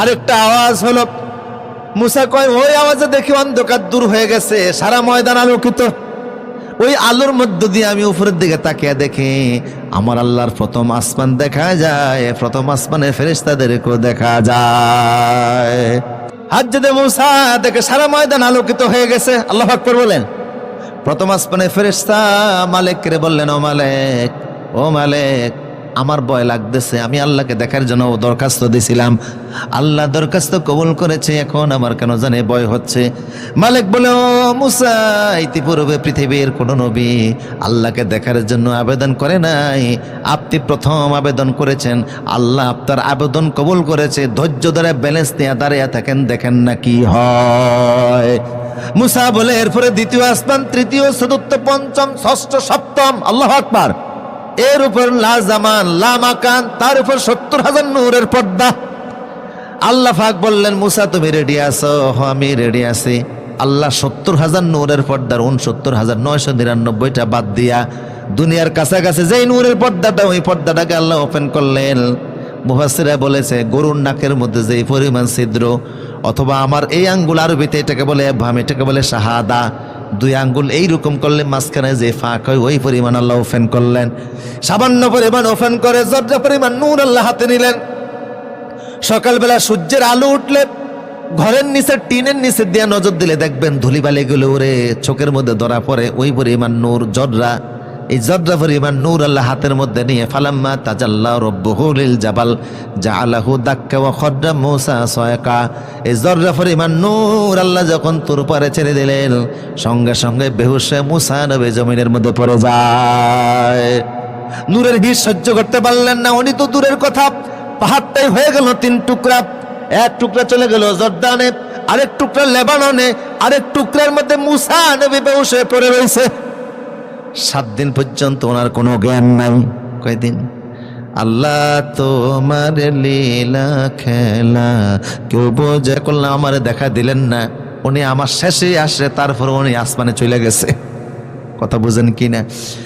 আরেকটা আওয়াজ হলো, মুসা কয়, ওই আওয়াজে দেখি অন্ধকার দূর হয়ে গেছে, সারা ময়দান আলোকিত। ওই আলোর মধ্য দিয়ে আমি উপরের দিকে তাকিয়ে দেখি, আমার আল্লাহর প্রথম আসমান দেখা যায়, প্রথম আসমানে ফেরেস্তাদেরকেও দেখা যায়। হাজ্জদে মুসা দেখে সারা ময়দান আলোকিত হয়ে গেছে, আল্লাহ আকবর বলেন। প্রথম আসমানে ফেরেস্তা মালিককে বললেন, ও মালিক ও মালিক আমার ভয় লাগতেছে, আমি আল্লাহকে দেখার জন্য দরখাস্ত দিছিলাম। আল্লাহ দরখাস্ত কবুল করেছে, এখন আমার কেন জানে ভয় হচ্ছে। মালিক বলে, ও মুসা, ইতিপূর্বে পৃথিবীর কোন নবী আল্লাহকে দেখার জন্য আবেদন করে নাই। আপনি প্রথম আবেদন করেছেন, আল্লাহ আপনার আবেদন কবুল করেছে। ধৈর্য ধরে ব্যালেন্স নিয়ে দাঁড়িয়ে থাকেন, দেখেন না কি হয়। মুসা বলে, এরপরে দ্বিতীয় আসমান, তৃতীয়, চতুর্থ, পঞ্চম, ষষ্ঠ, সপ্তম, আল্লাহ আকবার। এর উপর লা জামান, লা মাকান, তার উপর সত্তর হাজার নূরের পর্দা। আল্লাহ ফাক বললেন, মুসা, তুমি রেডি আছো? হ আমি রেডি আছি। আল্লাহ সত্তর হাজার নূরের পর্দার উনসত্তর হাজার নয়শো নিরানব্বইটা বাদ দিয়া দুনিয়ার কাছাকাছি যেই নূরের পর্দাটা, ওই পর্দাটাকে আল্লাহ ওপেন করলেন। মুহাসিরা বলেছে, গরুর নাকের মধ্যে যে পরিমাণ ছিদ্র, অথবা আমার এই আঙ্গুল আরবিতে এটাকে বলে ভাম এটাকে বলে শাহাদা দুই আঙ্গুল এই রকম করলে মাঝখানে যে ফাঁক হয়, ওই পরিমাণ আল্লাহ ওফেন করলেন। সামান্য পরিমাণ ওফেন করে যত পরিমাণ নূর আল্লাহ হাতে নিলেন। সকালবেলা সূর্যের আলো উঠলে, ঘরের নিচে, টিনের নিচে দিয়ে নজর দিলে দেখবেন ধুলিবালিগুলো ওরে চোখের মধ্যে ধরা পড়ে, ওই পরিমাণ নূর, জর্রা। এই জর্রা পরিমাণ নূর আল্লাহ হাতের মধ্যে নিয়ে, ফালাম্মা তাজাল্লাহ রব্বহুলিল জাবাল, জাআলাহু দাক্কা ওয়া খদ্রা মূসা সয়কা। এই জর্রা পরিমাণ নূর আল্লাহ যখন তোর পারে ছেড়ে দিলেন, সঙ্গে সঙ্গে হয়ে মূসা নবী জমিনের মধ্যে পড়ে যায়। নূরের ভিড় সহ্য করতে পারলেন না উনি তো দূরের কথা, পাহাড়টাই হয়ে গেল তিন টুকরা, এক টুকরা চলে গেল জর্দানে, আরেক টুকরা লেবাননে, আরেক টুকরার মধ্যে মুসা নবী হয়ে পড়ে রয়েছে। সাত দিন পর্যন্ত ওনার কোনো জ্ঞান নাই। কয়দিন? আল্লাহ তোমার লীলা খেলা, কেউ বোঝা করলে আমার দেখা দিলেন না। উনি আমার শেষে আসে, তারপর উনি আসমানে চলে গেছে। কথা বুঝেন কি না?